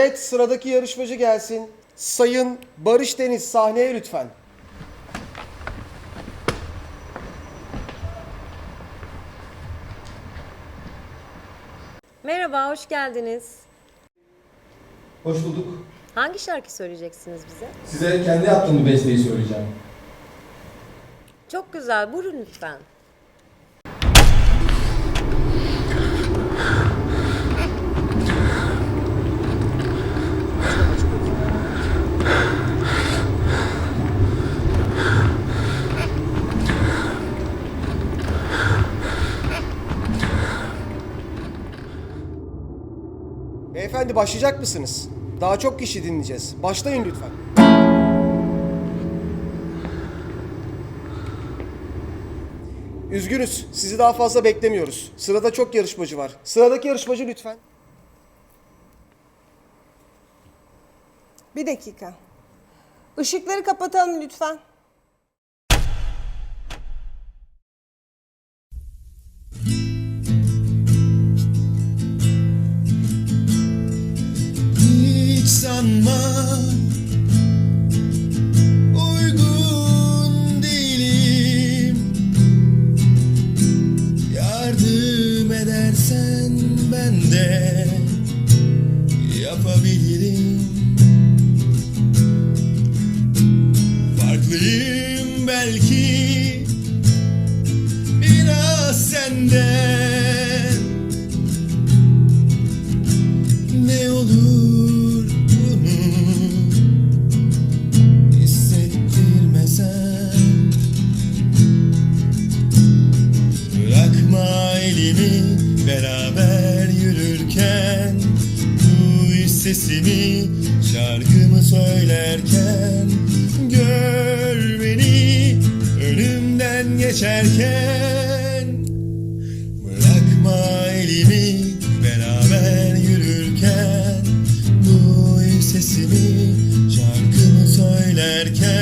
Evet sıradaki yarışmacı gelsin. Sayın Barış Deniz sahneye lütfen. Merhaba, hoş geldiniz. Hoş bulduk. Hangi şarkı söyleyeceksiniz bize? Size kendi yaptığım bir besteyi söyleyeceğim. Çok güzel, buyurun lütfen. Beyefendi başlayacak mısınız? Daha çok kişi dinleyeceğiz. Başlayın lütfen. Üzgünüz. Sizi daha fazla beklemiyoruz. Sırada çok yarışmacı var. Sıradaki yarışmacı lütfen. Bir dakika. Işıkları kapatalım lütfen. Sanma. Uygun değilim. Yardım edersen ben de yapabilirim. Farklıyım belki. Biraz senden sesini şarkımı söylerken Gör beni önümden geçerken. Bırakma elimi beraber yürürken Duy sesimi şarkımı söylerken.